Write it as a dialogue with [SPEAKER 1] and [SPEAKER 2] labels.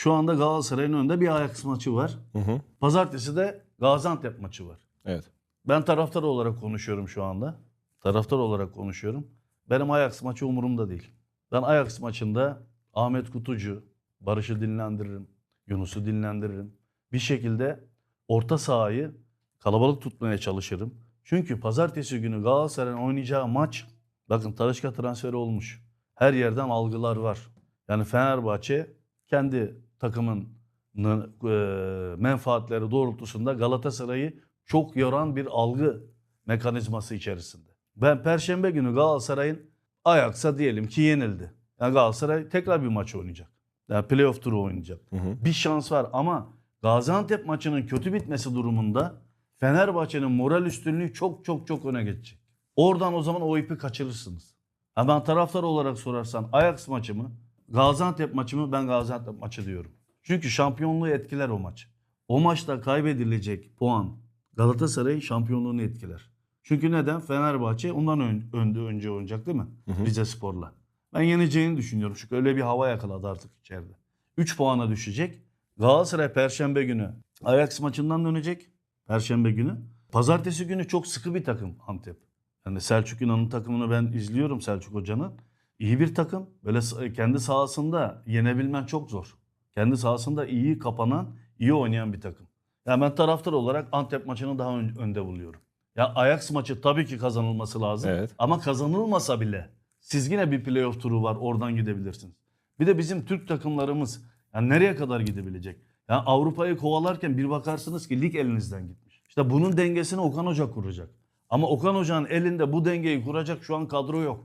[SPEAKER 1] Şu anda Galatasaray'ın önünde bir Ajax maçı var.
[SPEAKER 2] Hı hı.
[SPEAKER 1] Pazartesi de Gaziantep maçı var.
[SPEAKER 2] Evet.
[SPEAKER 1] Ben taraftar olarak konuşuyorum şu anda. Taraftar olarak konuşuyorum. Benim Ajax maçı umurumda değil. Ben Ajax maçında Ahmet Kutucu, Barış'ı dinlendiririm. Yunus'u dinlendiririm. Bir şekilde orta sahayı kalabalık tutmaya çalışırım. Çünkü pazartesi günü Galatasaray'ın oynayacağı maç bakın Talişka transferi olmuş. Her yerden algılar var. Yani Fenerbahçe kendi takımın menfaatleri doğrultusunda Galatasaray'ı çok yoran bir algı mekanizması içerisinde. Ben Perşembe günü Galatasaray'ın Ajax'a diyelim ki yenildi. Yani Galatasaray tekrar bir maç oynayacak. Yani playoff turu oynayacak.
[SPEAKER 2] Hı hı.
[SPEAKER 1] Bir şans var ama Gaziantep maçının kötü bitmesi durumunda Fenerbahçe'nin moral üstünlüğü çok çok çok öne geçecek. Oradan o zaman o ipi kaçırırsınız. Ha ben taraftar olarak sorarsan Ajax maçı mı, Gaziantep maçı mı? Ben Gaziantep maçı diyorum. Çünkü şampiyonluğu etkiler o maç. O maçta kaybedilecek puan Galatasaray'ın şampiyonluğunu etkiler. Çünkü neden? Fenerbahçe ondan ön- önde önce oynayacak değil mi? Rize Spor'la. Ben yeneceğini düşünüyorum. Çünkü öyle bir hava yakaladı artık içeride. 3 puana düşecek. Galatasaray Perşembe günü Ajax maçından dönecek. Perşembe günü. Pazartesi günü çok sıkı bir takım Antep. Yani Selçuk İnan'ın takımını ben izliyorum Selçuk Hoca'nın. İyi bir takım. Böyle kendi sahasında yenebilmen çok zor. Kendi sahasında iyi kapanan, iyi oynayan bir takım. Yani ben taraftar olarak Antep maçını daha ön- önde buluyorum. Ya Ajax maçı tabii ki kazanılması lazım.
[SPEAKER 2] Evet.
[SPEAKER 1] Ama kazanılmasa bile siz yine bir playoff turu var oradan gidebilirsiniz. Bir de bizim Türk takımlarımız yani nereye kadar gidebilecek? Yani Avrupa'yı kovalarken bir bakarsınız ki lig elinizden gitmiş. İşte bunun dengesini Okan Hoca kuracak. Ama Okan Hoca'nın elinde bu dengeyi kuracak şu an kadro yok.